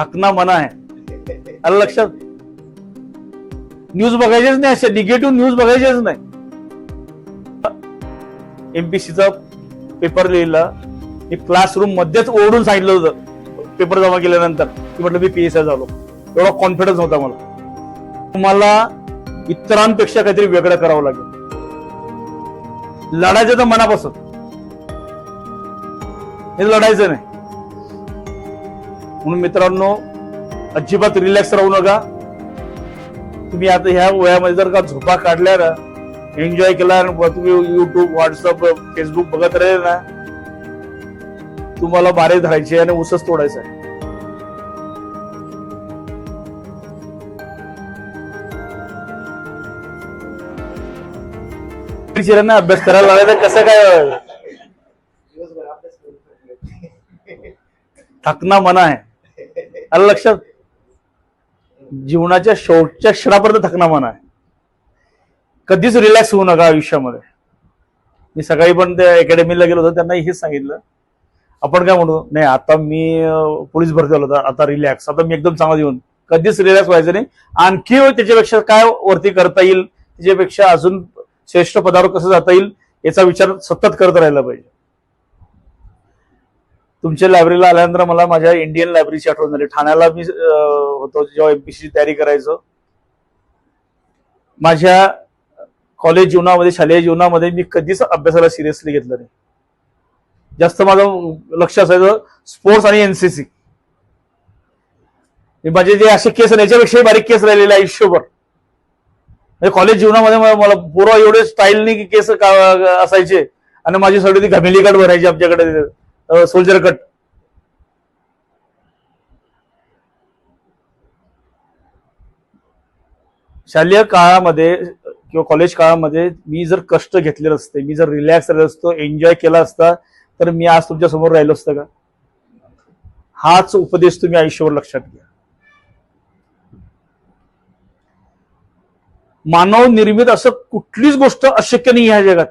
थकना मना आहे अरे लक्षात न्यूज बघायचेच नाही असे निगेटिव्ह न्यूज बघायचेच नाही. एमपीसीचा पेपर लिहिला. मी क्लासरूम मध्येच ओढून सांगितलं होतं. पेपर जमा केल्यानंतर. की म्हटलं मी पीएसआय झालो. एवढा कॉन्फिडन्स होता मला. तुम्हाला इतरांपेक्षा काहीतरी वेगळं करावं लागेल. लढायचं तर मनापासून. हे लढायचं नाही. म्हणून मित्रांनो अजिबात रिलॅक्स राहू नका. तुम्ही आता ह्या वयामध्ये जर का झोपा काढल्या ना एन्जॉय केला तुम्ही युट्यूब व्हॉट्सअप फेसबुक बघत राहिले ना तुम्हाला बारे धरायचे आणि उसच तोडायचा. आहे अभ्यास करायला लागला तर कसं काय थकना मना आहे. अरे लक्षात. जीवनाच्या शेवटच्या क्षणापर्यंत थकना मना आहे. कधीच रिलॅक्स होऊ नका आयुष्यामध्ये. मी सकाळी पण त्या अकॅडमीला गेलो होतो त्यांना हेच सांगितलं. आपण काय म्हणू? नाही आता मी पोलीस भरती झालो होता आता रिलॅक्स आता मी एकदम चांगला येऊन कधीच रिलॅक्स व्हायचं नाही. आणखी त्याच्यापेक्षा काय वरती करता येईल? त्याच्यापेक्षा अजून श्रेष्ठ पदावर कसं जाता येईल? याचा विचार सतत करत राहिला पाहिजे. तुमच्या लायब्ररीला आल्यानंतर मला माझ्या इंडियन लायब्ररीची आठवण झाली. ठाण्याला मी होतो जेव्हा एमपीसीची तयारी करायचो. माझ्या कॉलेज जीवनामध्ये शालेय जीवनामध्ये मी कधीच अभ्यासाला सिरियसली घेतलं नाही. जास्त माझं लक्ष असायचं स्पोर्ट्स आणि एनसीसी माझे जे असे केस याच्यापेक्षाही बारीक केस राहिलेले आयुष्यभर. म्हणजे कॉलेज जीवनामध्ये मला मला एवढे स्टाईलनी केस का- असायचे. आणि माझी सगळी ती घमेलीकाट भरायची आमच्याकडे. Soldier cut. शालेय काळामध्ये किंवा कॉलेज काळामध्ये मी जर कष्ट घेतले असते मी जर रिलॅक्स राहिलो असतो एन्जॉय केला असता तर मी आज तुमच्यासमोर राहिलो असतं का? हाच उपदेश तुम्ही आयुष्यावर लक्षात घ्या. मानव निर्मित असं कुठलीच गोष्ट अशक्य नाही ह्या जगात.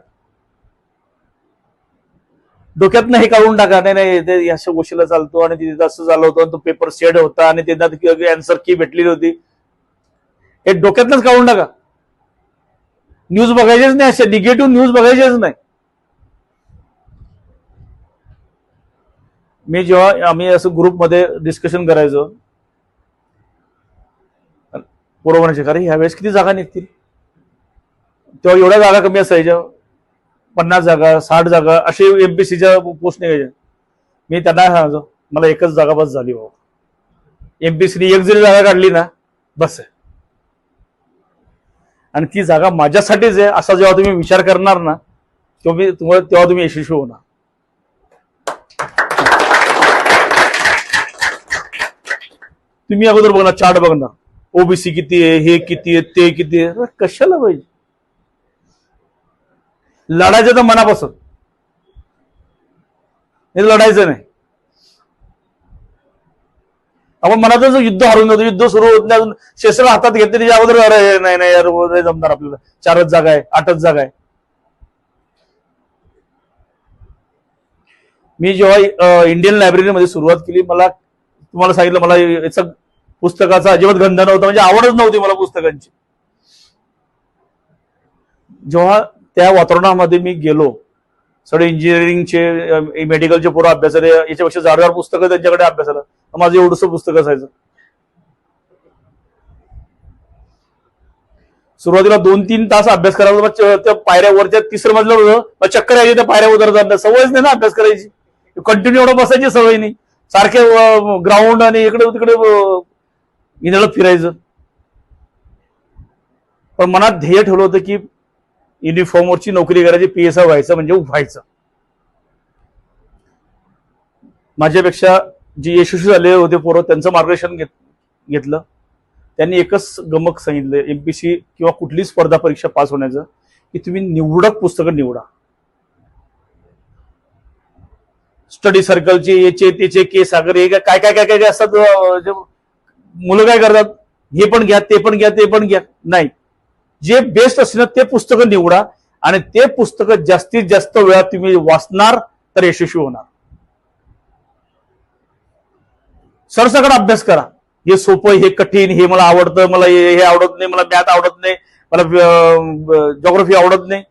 डोक्यात हे काढून टाका. नाही नाही ते अशा गोष्टीला चालतो आणि तिथे असं झालं होतं आणि तो पेपर सेड होता आणि त्यांना अँसर की भेटलेली होती. हे डोक्यातनच काढून टाका. न्यूज बघायचेच नाही असे. निगेटिव्ह न्यूज बघायचेच नाही. मी जेव्हा आम्ही असं ग्रुपमध्ये डिस्कशन करायचो पुरवण्याचे कारण का ह्यावेळेस किती जागा निघतील? तेव्हा एवढ्या जागा कमी असायच्या. पन्नास जागा साठ जागा असे एमपीसीच्या पोस्ट निघायच्या मी त्यांना सांगतो मला एकच जागा बस झाली बाबा. एमपीसीने एक जरी जागा काढली ना बस आहे. आणि ती जागा माझ्यासाठीच आहे असा जेव्हा तुम्ही विचार करणार ना तेव्हा मी तुम्हाला तेव्हा तुम्ही यशस्वी होणार. तुम्ही अगोदर बघणार चार्ट बघणार ओबीसी किती आहे हे किती आहे ते किती आहे. कशाला पाहिजे? लढायचं तर मनापासून. हे लढायचं नाही. आपण मनातच युद्ध हरून जातो युद्ध सुरू होत नाही अजून शस्त्र हातात घेतले त्याच्या अगोदर अरे नाही नाही यार नाही जमणार आपल्याला. चारच जागा आहे आठच जागा आहे. मी जेव्हा इंडियन लायब्ररीमध्ये सुरुवात केली मला तुम्हाला सांगितलं मला याचा पुस्तकाचा अजिबात गंध नव्हता म्हणजे आवडच नव्हती मला पुस्तकांची. जेव्हा त्या वातावरणामध्ये मी गेलो. सगळे इंजिनिअरिंगचे मेडिकलचे पोरं अभ्यासाले याच्यापेक्षा जाडदार पुस्तकं त्यांच्याकडे अभ्यासाला. माझं एवढंसं पुस्तक असायचं. सुरुवातीला दोन तीन तास अभ्यास करायला त्या पायऱ्यावरच्या तिसरं मजल्यावर होतं. चक्कर यायची त्या पायऱ्या उतरतात सवयच नाही ना अभ्यास करायची. कंटिन्यू एवढं बसायची सवय नाही. सारखे ग्राउंड आणि इकडे तिकडे इनळत फिरायचं. पण मनात ध्येय ठेवलं होतं की युनिफॉर्मवरची नोकरी करायची पी एस व्हायचं म्हणजे व्हायचं. माझ्यापेक्षा जे यशस्वी झाले होते पोरं त्यांचं मार्गदर्शन घेत घेतलं. त्यांनी एकच गमक सांगितलं एमपीसी किंवा कुठली स्पर्धा परीक्षा पास होण्याचं की तुम्ही निवडक पुस्तकं निवडा. स्टडी सर्कलचे याचे त्याचे के सागर हे काय काय काय काय काय असतात मुलं काय करतात? हे पण घ्या ते पण घ्या ते पण घ्या. नाही. जे बेस्ट असेल ना ते पुस्तकं निवडा आणि ते पुस्तकं जास्तीत जास्त वेळा तुम्ही वाचणार तर यशस्वी होणार. सरसकट अभ्यास करा. हे सोपं हे कठीण हे मला आवडतं मला हे हे आवडत नाही मला मॅथ आवडत नाही मला जॉग्रफी आवडत नाही.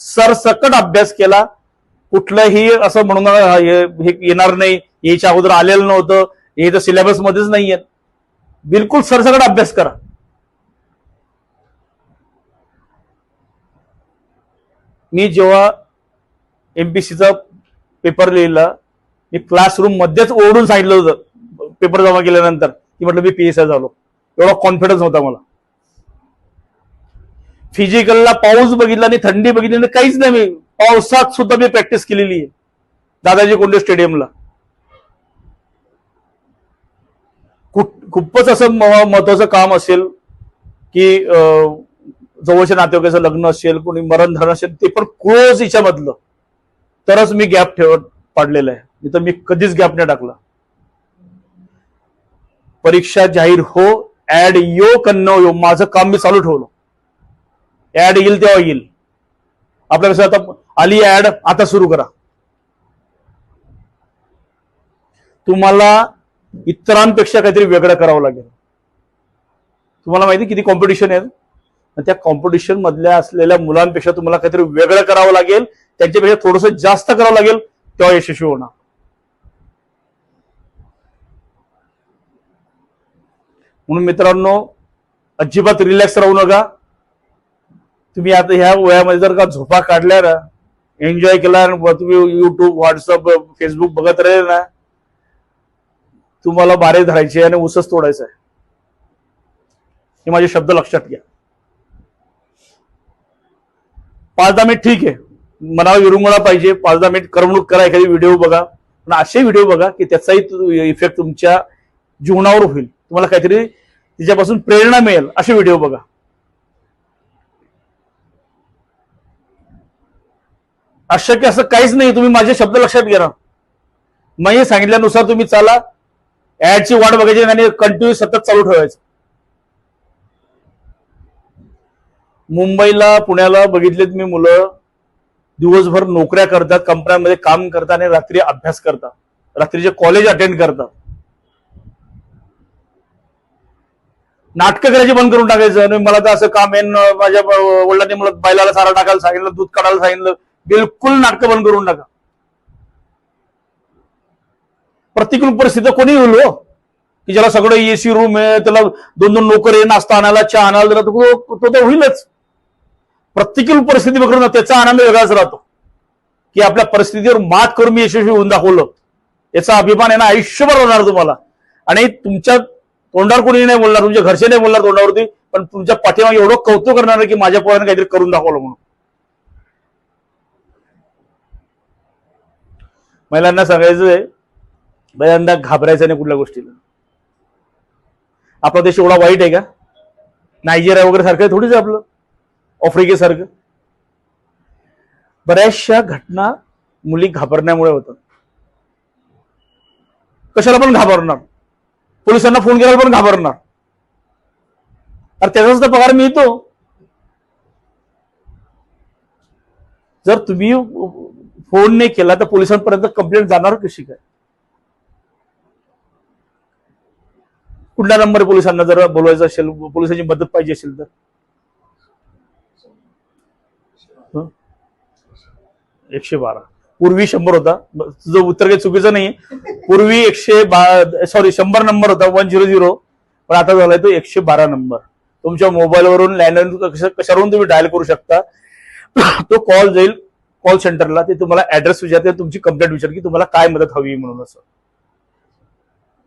सरसकट अभ्यास केला. कुठलंही असं म्हणून हे हे येणार नाही. याच्या अगोदर आलेलं नव्हतं. हे तर सिलेबस मध्येच नाहीये बिलकुल सरसकट अभ्यास करा. मी जेव्हा एमपीसीचा पेपर लिहिला मी क्लासरूम मध्येच ओरडून सांगितलं होतं. पेपर जमा केल्यानंतर. की म्हटलं मी पी एस आय झालो. एवढा कॉन्फिडन्स होता मला. फिजिकलला पाऊस बघितला आणि थंडी बघितली आणि काहीच नाही मी पावसात सुद्धा मी प्रॅक्टिस केलेली आहे. दादाजी कोंडे स्टेडियमला खूप- खूपच असं महत्वाचं काम असेल की जवळच्या नातेवाईकाचं लग्न असेल कोणी मरण धरण असेल ते पण क्लोज हिच्यामधलं. तरच मी गॅप ठेवत पाडलेलं आहे. नाही तर मी कधीच गॅप नाही टाकला. परीक्षा जाहीर हो ऍड यो कन्न यो माझं काम मी चालू ठेवलं. ऍड येईल तेव्हा येईल. आपल्या कसं आता आली ऍड आता सुरू करा. तुम्हाला इतरांपेक्षा काहीतरी वेगळं करावं लागेल. तुम्हाला माहिती किती कॉम्पिटिशन आहे? त्या कॉम्पिटिशन मधल्या असलेल्या मुलांपेक्षा तुम्हाला काहीतरी वेगळं करावं लागेल. त्यांच्यापेक्षा थोडस जास्त करावं लागेल तेव्हा यशस्वी होणार. म्हणून मित्रांनो अजिबात रिलॅक्स राहू नका. तुम्ही आता ह्या वयामध्ये जर का झोपा काढल्या ना एन्जॉय केला तुम्ही युट्यूब व्हॉट्सअप फेसबुक बघत राहिले ना तुम्हाला बारे धरायचे आणि उसच तोडायचं आहे हे माझे शब्द लक्षात घ्या. पाच दहा मिनिट ठीक आहे. मनावर विरंगुळा पाहिजे. पाच दहा मिनिट करमणूक करा एखादी व्हिडिओ बघा. पण असे व्हिडिओ बघा की त्याचाही इफेक्ट तुमच्या जीवनावर होईल. तुम्हाला काहीतरी तिच्यापासून प्रेरणा मिळेल. असे व्हिडिओ बघा. अशक्य असं काहीच नाही. तुम्ही माझे शब्द लक्षात घ्या मी सांगितल्यानुसार तुम्ही चाला. ऍडची वाट बघायची आणि कंटिन्यू सतत चालू ठेवायचं. मुंबईला पुण्याला बघितलेत मी मुलं. दिवसभर नोकऱ्या करतात कंपन्यांमध्ये काम करतात आणि रात्री अभ्यास करतात. रात्रीचे कॉलेज अटेंड करतात. नाटकं करायची बंद करून टाकायचं. मला तर असं काम आहे माझ्या वडिलांनी मला बैलाला सारा टाकायला सांगितलं दूध काढायला सांगितलं. बिलकुल नाटकं बंद करून टाका. प्रतिकूल परिस्थिती कोणी होईल हो? की ज्याला सगळं एसी रूम आहे त्याला दोन दोन नोकर आहे नाश्ता आणायला चहा आणायला तो तो तर होईलच. प्रतिकूल परिस्थिती बघून त्याचा आनंद वेगळाच राहतो. की आपल्या परिस्थितीवर मात करून मी यशस्वी होऊन दाखवलं. याचा अभिमान आहे ना आयुष्यभर होणार तुम्हाला. आणि तुमच्या तोंडावर कोणी नाही बोलणार तुमच्या घरचे नाही बोलणार तोंडावरती पण तुमच्या पाठीमागे एवढं कौतुक करणार की माझ्या पोराने काहीतरी करून दाखवलं म्हणून. महिलांना सांगायचंय महिलांना घाबरायचं नाही कुठल्या गोष्टीला. आपला देश एवढा वाईट आहे का? नायजेरिया वगैरे सारखं थोडीच आहे आपलं. आफ्रिकेसारखं. बऱ्याचशा घटना मुली घाबरण्यामुळे होतात. कशाला पण घाबरणार. पोलिसांना फोन केला पण घाबरणार. अरे त्याचाच तर पगार मिळतो. जर तुम्ही फोन नाही केला तर पोलिसांपर्यंत कंप्लेंट जाणार कशी काय? कुठला नंबर पोलिसांना जर बोलवायचं असेल पोलिसांची मदत पाहिजे असेल तर? एकशे बारा. पूर्वी शंभर होता. तुझं उत्तर काही चुकीचं नाही पूर्वी एकशे बा सॉरी शंभर नंबर होता. वन झिरो झिरो पण आता झालाय तो एकशे बारा नंबर तुमच्या मोबाईलवरून लँडलाईन कशावरून तुम्ही डायल करू शकता? तो कॉल जाईल कॉल सेंटरला ते तुम्हाला ऍड्रेस विचारते तुमची कंप्लेंट विचार की तुम्हाला काय मदत हवी म्हणून असं.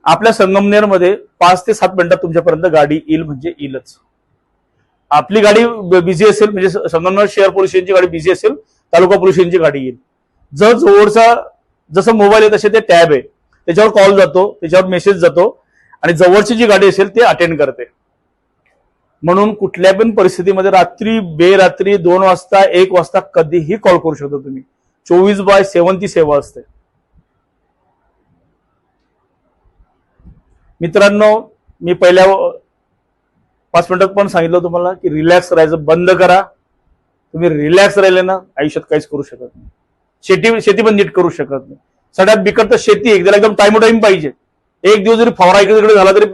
आपल्या संगमनेरमध्ये पाच ते सात मिनिटात तुमच्यापर्यंत गाडी येईल म्हणजे येईलच. आपली गाडी बिझी असेल म्हणजे समजा शहर पोलीस गाडी बिझी असेल तालुका पोलीस गाडी येईल. जर जवळचा जसं मोबाईल आहे तसे ते टॅब आहे. त्याच्यावर कॉल जातो त्याच्यावर मेसेज जातो आणि जवळची जी गाडी असेल ते अटेंड करते. म्हणून कुठल्या पण परिस्थितीमध्ये रात्री बेरात्री दोन वाजता एक वाजता कधीही कॉल करू शकता तुम्ही. चोवीस बाय सेवन ती सेवा असते. मित्रांनो मी पहिल्या पाच मिनिटात पण सांगितलं तुम्हाला की रिलॅक्स राहायचं बंद करा. तुम्ही रिलॅक्स राहिले ना आयुष्यात काहीच करू शकत नाही. शेती शेती पण नीट करू शकत नाही. सगळ्यात बिकट तर शेती आहे. एकदम टाइम टाइम पाहिजे. एक दिवस जरी फवारा इकडे तिकडे झाला तरी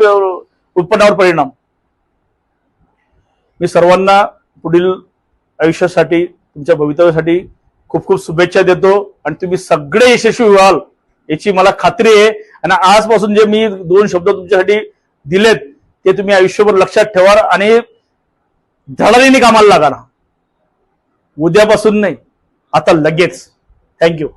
उत्पन्नावर परिणाम. मी सर्वांना पुढील आयुष्यासाठी तुमच्या भवितव्यासाठी खूप खूप शुभेच्छा देतो. आणि तुम्ही सगळे यशस्वी व्हाल याची मला खात्री आहे. आणि आजपासून जे मी दोन शब्द तुमच्यासाठी दिलेत ते तुम्ही आयुष्यभर लक्षात ठेवा आणि धडाडीने कामाला लागा ना. उद्यापासून नाही आता लगेच. थँक्यू